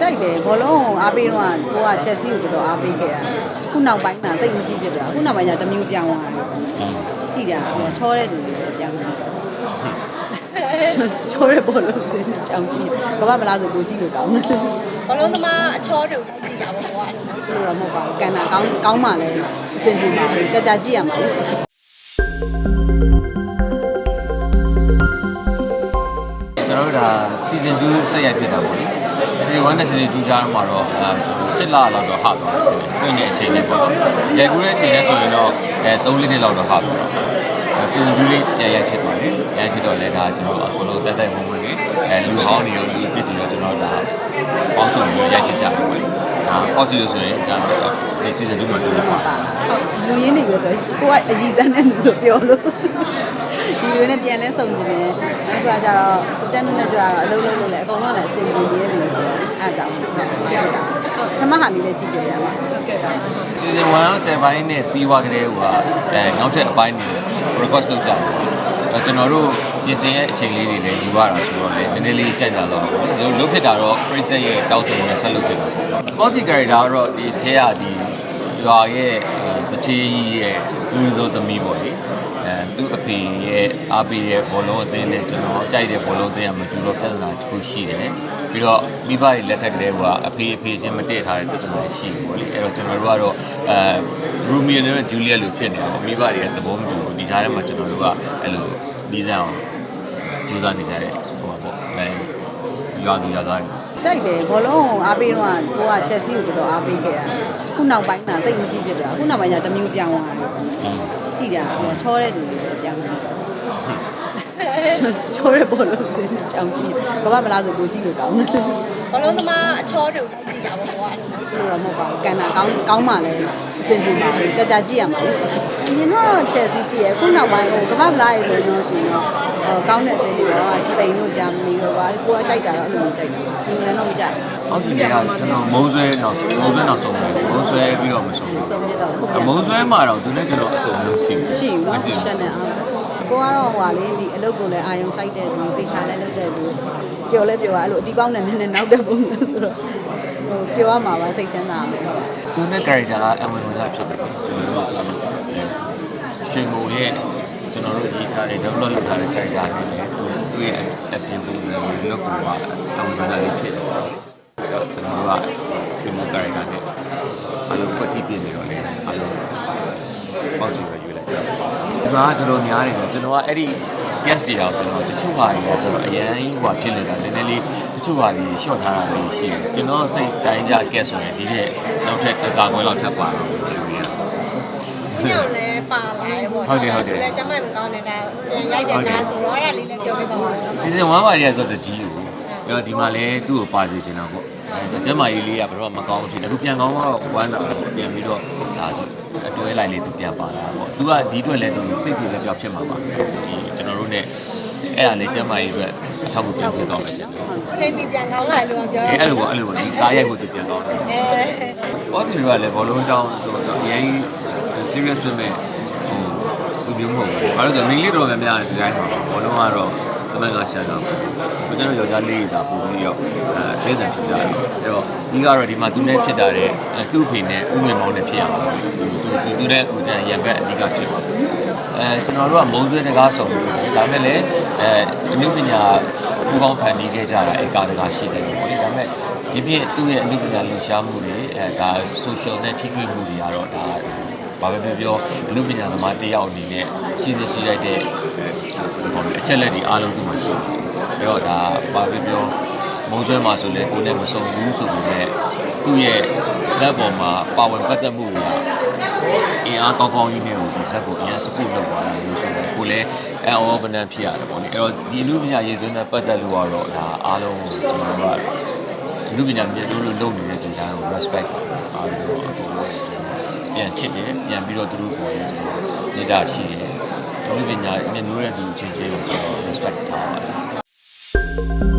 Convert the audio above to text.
ကြိုက်တယ်ဘောလုံးကိုအားပေးတော့ကိုကချက်စီကိုတော်တော်အားပေးခဲ့တာခုနောက်ပိုင်းမှာတိတ်မကြည့်ဖြစ်တာခုနောက်ပိုင်းကျတစ်မျိုးပြောင်းသွားတယ်ကြည့်တာဟိုချောတဲ့သူတွေပြောင်းကြည့်တော့ချောတဲ့ဘောလုံးတွေပြောင်းကြည့်ကမ္ဘာမလားဆိုကိုကြည့်လို့ကောင်းတယ်ဘလုံးသမားအချောတူကြည့်ရပါဘောအဲ့လိုလို့တော့မဟုတ်ပါဘူးကန်တာကောင်းကောင်းမှလည်းအဆင်ပြေပါဘူးကြာကြာကြည့်ရမှာလေကျွန်တော်တို့ဒါ season 2ဆက်ရိုက်ဖြစ်တာပေါ့လေ season 1နဲ့ season 2ကြားမှာတော့အဲစစ်လာလောက်တော့ဟာသွားတယ်ပြည့်နေအချိန်လေးပေါ့နော်ရိုက်ကူးတဲ့အချိန်နဲ့ဆိုရင်တော့အဲ3လေးနှစ်လောက်တော့ဟာသွားတော့ season 2လေးပြန်ရိုက်ဖြစ်ပါတယ်ရိုက်ဖြစ်တော့လည်းဒါကျွန်တော်အကုန်လုံးတက်တက်ဝင်ဝင်နေအဲလူဟောင်းတွေရောလူအစ်စ်တွေရောကျွန်တော်ဒါပေါင်းစုံပြီးရိုက်ဖြစ်ကြတယ်ပေါ့လေဒါပေါ့စီလို့ဆိုရင်ကျွန်တော်ဒီ season 2မှာတွေ့ရပါလူရင်းနေလို့ဆိုကိုကအကြီးတန်းနဲ့ဆိုပြောလို့ ဒီလိုနဲ့ပြန်လဲစုံကြည့်တယ်အဲ့ဒါကြတော့ကိုကျန်းနဲ့ကြတော့အလုံးလုံးလို့လဲအကုန်လုံးလည်းအဆင်ပြေနေတယ်ဆိုတော့အဲ့ကြောင့်ဓမ္မဟာလေးလည်းကြည့်ကြရမှာ season 1ဆယ်ပိုင်းနဲ့ပြီးသွားကြတဲ့ဟိုကအဲနောက်ထပ်အပိုင်းတွေ request လုပ်ကြတယ်အဲကျွန်တော်တို့ပြင်ဆင်ရဲ့အချိန်လေးတွေလည်းယူရတာဆိုတော့လေနည်းနည်းလေးကြိုက်ကြတော့ပေါ့လေလုံးဖြစ်တာတော့ printer ရဲ့တောက်တုံနဲ့ဆက်လုပ်ဖြစ်တာပေါ့ Posy character ကတော့ဒီထဲရဒီ ရွာရဲ့တတိရဲ့လူသောသမီးပေါ့လေအဲသူ့အဖေရဲ့အားပေးရဲ့ဘောလုံးအသင်းနဲ့ကျွန်တော်ကြိုက်တဲ့ဘောလုံးအသင်းကမတူတော့ပြဿနာတစ်ခုရှိတယ်ပြီးတော့မိဘတွေလက်ထက်ကလေးကအဖေအဖေချင်းမတည့်ထားတဲ့ပြဿနာရှိတယ်ပေါ့လေအဲ့တော့ကျွန်တော်တို့ကတော့အဲရူမီယိုနဲ့ဂျူလီယက်လိုဖြစ်နေတယ်မိဘတွေရဲ့သဘောမတူဘူးဒီကြားထဲမှာကျွန်တော်တို့ကအဲ့လိုပြီးစအောင်ကြိုးစားနေကြတဲ့ဟိုပါပေါ့အဲရွာသူရွာသားတွေ ကြိုက်တယ်ဘောလုံးကိုအားပေးတော့ကိုကချက်စီကိုတော်တော်အားပေးခဲ့တာခုနောက်ပိုင်းမှာတိတ်မကြည့်ဖြစ်တာခုနောက်ပိုင်းကျတစ်မျိုးပြောင်းသွားတယ်ကြည့်တာဟိုချောတဲ့သူတွေပြောင်းကြည့်တော့ချောတဲ့ဘောလုံးတွေပြောင်းကြည့်ကမ္ဘာမလားဆိုကိုကြည့်လို့ကောင်းတယ်ဘလုံးသမားအချောတူကြည့်ရပါဘောအဲ့လိုလို့တော့မဟုတ်ပါဘူးကန်တာကောင်းကောင်းမှလည်းအဆင်ပြေပါဘူးကြာကြာကြည့်ရမှာလေ အရင်တော့ချက်စီကြည့်ရခုနောက်ပိုင်းဟိုကမ္ဘာမလားရေဆိုတော့ရှင်တော့ဟိုကောင်းတဲ့အသင်းတွေကစပိန်တို့ဂျာမနီတို့ပါကိုကကြိုက်တာတော့အဲ့လိုကြိုက်တယ်ဒီလည်းတော့မကြိုက်ဘူးအောက်စီတွေကကျွန်တော်မုံဆွဲတော့မုံဆွဲတော့ဆုံးတယ်မုံဆွဲပြီးတော့မဆုံးဘူးဆုံးပြတော့ခုအပြန်မုံဆွဲမှာတော့သူနဲ့ကျွန်တော်အစုံမျိုးရှိဘူးရှိဘူးနော်မရှိရှက်ဘူးနေအောင်ကိုကတော့ဟိုဟာလေဒီအလုပ်ကိုလည်းအာယုံစိုက်တဲ့သူတေချာလည်းလုပ်တဲ့သူပျော်လဲပျော်ရအဲ့လိုအတီးကောင်းတဲ့နည်းနည်းနောက်တဲ့ပုံစံဆိုတော့ ဟိုပျော်ရမှာပါစိတ်ချမ်းသာမယ်သူနဲ့ character ကအဝင်ဝင်စားဖြစ်တယ်ကျွန်တော်တို့ရှင်မိုရဲ့ကျွန်တော်တို့ရေးထားတဲ့ develop လုပ်ထားတဲ့ character နဲ့လည်းသူသူ့ရဲ့အပြင်ပုံစံကိုလောက်ကိုကအဝင်ဝင်စားလေးဖြစ်တယ်အဲ့တော့ကျွန်တော်တို့ကရှင်မို character နဲ့အလုံးဖွက်တီးပြနေတော့လေအလုံးပေါ့စီပဲယူလိုက်ကြတယ်ဒီမှာတော်တော်များတယ်ကျွန်တော်ကအဲ့ဒီ guest တွေတော့ကျွန်တော်တချို့ဟာတွေကကျွန်တော်အရင်ဟိုဖြစ်နေတာနည်းနည်းလေးတချို့ဟာတွေ short ထားတာလေးရှိတယ်ကျွန်တော်စိတ်တိုင်းကြ guest ဆိုရင်ဒီတဲ့နောက်ထပ်တစ်စားခွဲလောက်ထပ်ပါတော့ဒီလိုရညောင်လည်းပါလာရေပေါ့လည်းကျမမကောင်းနေတာပြန်ရိုက်တဲ့ကားဆိုတော့အဲ့ဒါလေးလည်းပြောပြပါဦး season 1ပါတွေကဆိုတကြီးကိုအဲ့တော့ဒီမှာလဲသူ့ကိုပါစီချင်တာပေါ့အဲ ကျမကြီးလေးကဘယ်တော့မကောင်းဘူးဖြစ်တယ်အခုပြန်ကောင်းတော့ဝမ်းတော့ပြန်ပြီးတော့ဒါအတွဲလိုက်လေးသူပြန်ပါလာပေါ့သူကဒီအတွက်လဲသူစိတ်ပြေလည်းပြောက်ဖြစ်မှာပါဒီကျွန်တော်တို့ ਨੇ အဲ့ဒါလေးကျမကြီးအတွက်အထောက်အကူပြန်ဖြစ်တော့မယ်ဖြစ်တယ်အချိန်ပြပြန်ကောင်းလာလို့ပြောအဲအဲ့လိုပေါ့အဲ့လိုပေါ့ဒီကားရိုက်ဖို့သူပြန်တော့တယ်အဲဘောတူတွေကလည်းဘောလုံးကြောင်းဆိုတော့အရင် serious ဖြစ်မဲ့ဟိုသူမျိုးမဟုတ်ဘူး။ဘာလို့လဲဆိုတော့မိန်းကလေးတော်များများဒီတိုင်းမှာဘောလုံးကတော့ သမန်ကရှာတာပေါ့။ကျွန်တော်ယောက်ျားလေးတွေဒါပုံပြီးတော့အဲလက်ဆံဖြစ်ကြတယ်။အဲ့တော့ဒီကတော့ဒီမှာသူနဲ့ဖြစ်တာတဲ့သူ့အဖေနဲ့ဥမင်မောင်းနဲ့ဖြစ်ရမှာပေါ့။သူသူသူသူနဲ့ဟိုကျန်ရံဘက်အဓိကဖြစ်မှာ။အဲကျွန်တော်တို့ကမုံဆွဲတကားဆောင်လို့တယ်ဒါမဲ့လည်းအဲအနုပညာပူကောင်းဖန်တီးခဲ့ကြတာအဲကာတကာရှိတယ်ပေါ့လေ။ဒါမဲ့ဒီပြည့်သူ့ရဲ့အနုပညာလှူရှားမှုတွေအဲဒါ social နဲ့ထိတွေ့မှုတွေကတော့ဒါဘာပဲပြောပြောအနုပညာသမားတစ်ယောက်အနေနဲ့ရှိသရှိလိုက်တဲ့ဟို အချက်လက်တွေအားလုံးသူ့မှာရှိတယ်။အဲ့တော့ဒါဘာပဲပြောမုံဆွဲမှာဆိုလဲကိုယ်နဲ့မစုံဘူးဆိုပေမဲ့သူ့ရဲ့လက်ပေါ်မှာပါဝင်ပတ်သက်မှုတွေကအင်အားကောင်းကောင်းကြီးနဲ့ကိုဒီဇက်ကိုအရင်စပုတ်လုပ်သွားတာလို့ဆိုတော့ကိုလည်းအအောပနံဖြစ်ရတယ်ပေါ့လေ။အဲ့တော့ဒီအနုပညာရေးစွမ်းနဲ့ပတ်သက်လို့ကတော့ဒါအားလုံးကိုကျွန်တော်တို့ကလူပညာမြေလို့လို့လုပ်နေတဲ့ဒီတိုင်းကို respect ပါအားလုံးအကုန်လုံးပြန်ချစ်တယ်ပြန်ပြီးတော့သူတို့ကိုကျွန်တော်နေတာရှိတယ် လူပညာမြင်လို့တဲ့လူချင်းချင်းကိုကျွန်တော် respect ထားပါတယ်